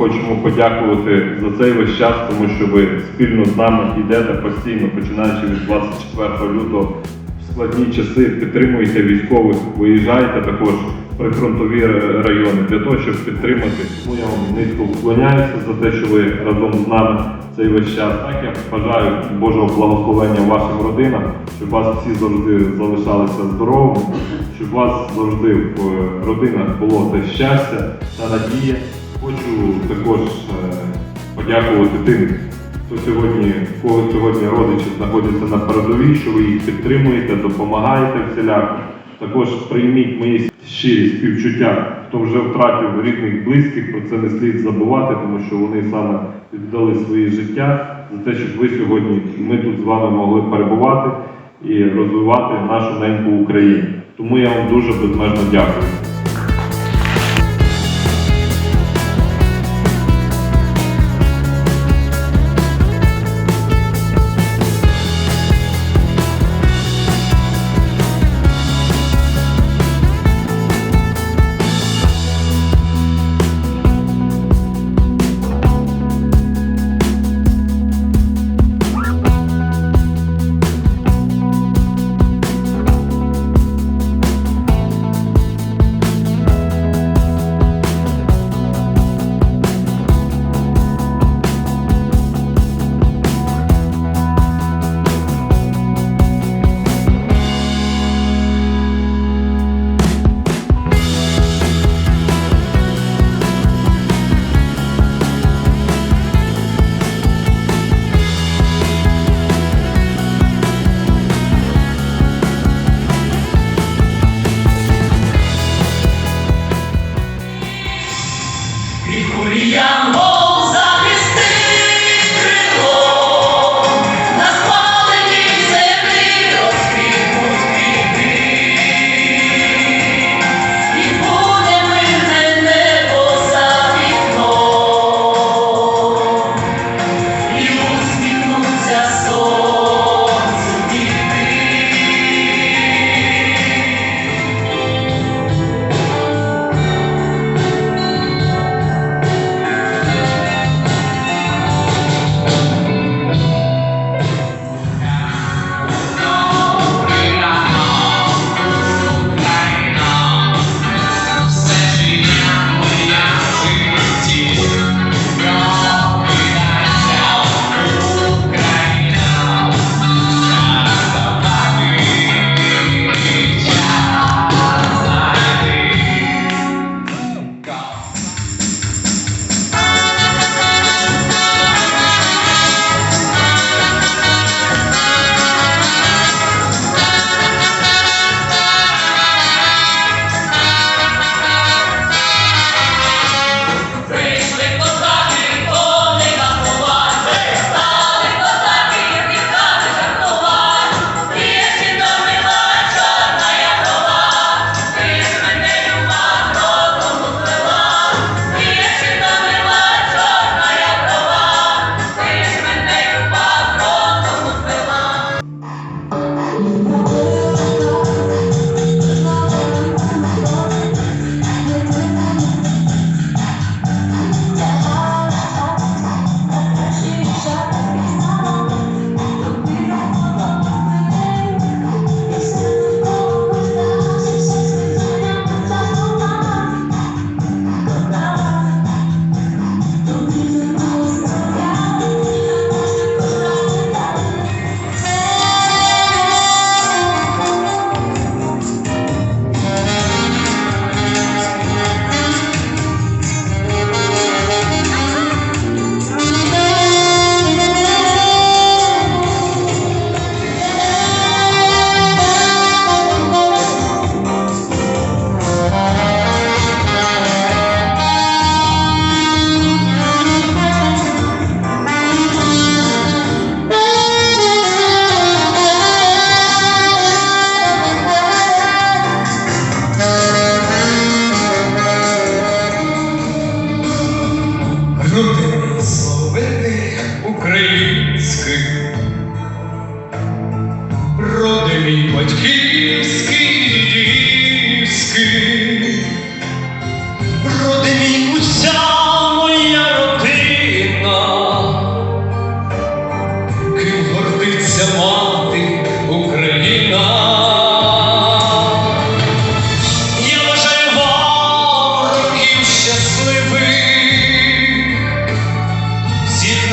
хочемо подякувати за цей весь час, тому що ви спільно з нами йдете постійно, починаючи від 24 лютого в складні часи, підтримуєте військових, виїжджаєте також прифронтові райони для того, щоб підтримати. Тому я вам низько вклоняюся за те, що ви разом з нами цей весь час. Так я бажаю Божого благословення вашим родинам, щоб вас всі завжди залишалися здоровими, щоб у вас завжди в е, родинах було те щастя та надія. Хочу також е, подякувати тим, хто сьогодні, кого сьогодні родичі знаходяться на передовій, що ви їх підтримуєте, допомагаєте всіляко. Також прийміть мої щирі співчуття, хто вже втратив рідних, близьких, про це не слід забувати, тому що вони саме віддали своє життя за те, щоб ви сьогодні, ми тут з вами могли перебувати і розвивати нашу неньку Україну. Тому я вам дуже безмежно дякую.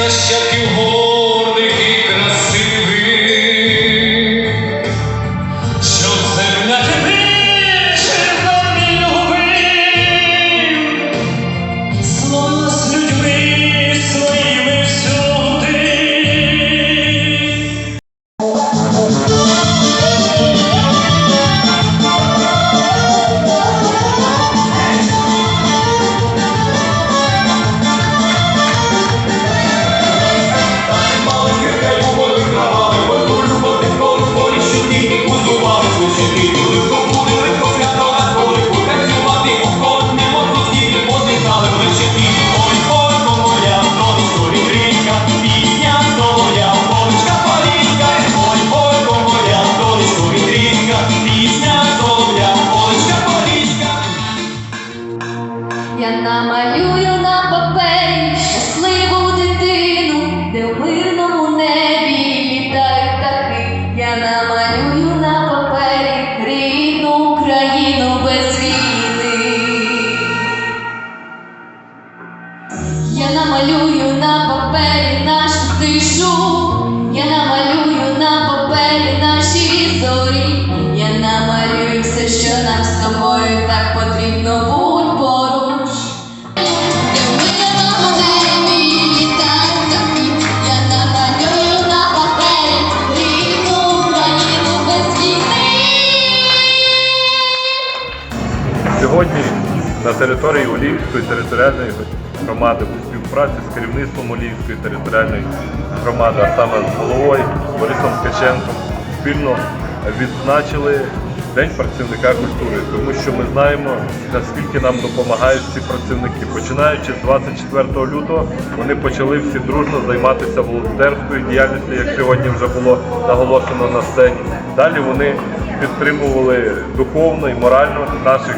deixa que o території Олівської територіальної громади у співпраці з керівництвом Олівської територіальної громади, а саме з головою Борисом Ткаченком, спільно відзначили День працівника культури, тому що ми знаємо, наскільки нам допомагають ці працівники. Починаючи з 24 лютого, вони почали всі дружно займатися волонтерською діяльністю, як сьогодні вже було наголошено на сцені. Далі вони підтримували духовно і морально наших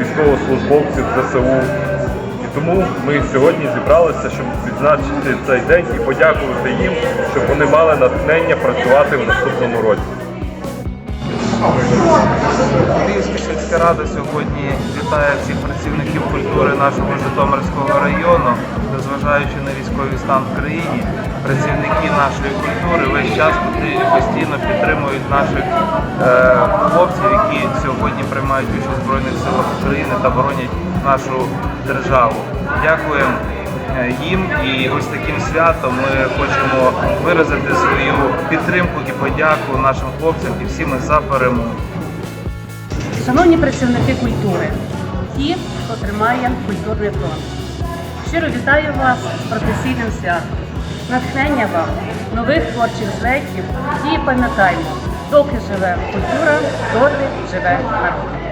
військовослужбовців ЗСУ. І тому ми сьогодні зібралися, щоб відзначити цей день і подякувати їм, щоб вони мали натхнення працювати в наступному році. Львівська сільська рада сьогодні вітає всіх працівників культури нашого Житомирського району, незважаючи на військовий стан в країні, працівники нашої культури весь час постійно підтримують наших е, хлопців, які сьогодні приймають участь в Збройних силах України та боронять нашу державу. Дякуємо їм і ось таким святом ми хочемо виразити свою підтримку і подяку нашим хлопцям і всі ми за перемогу. Шановні працівники культури, ті, хто тримає культурний фронт, щиро вітаю вас з професійним святом, натхнення вам, нових творчих злетів і пам'ятаємо, доки живе культура, доти живе народ.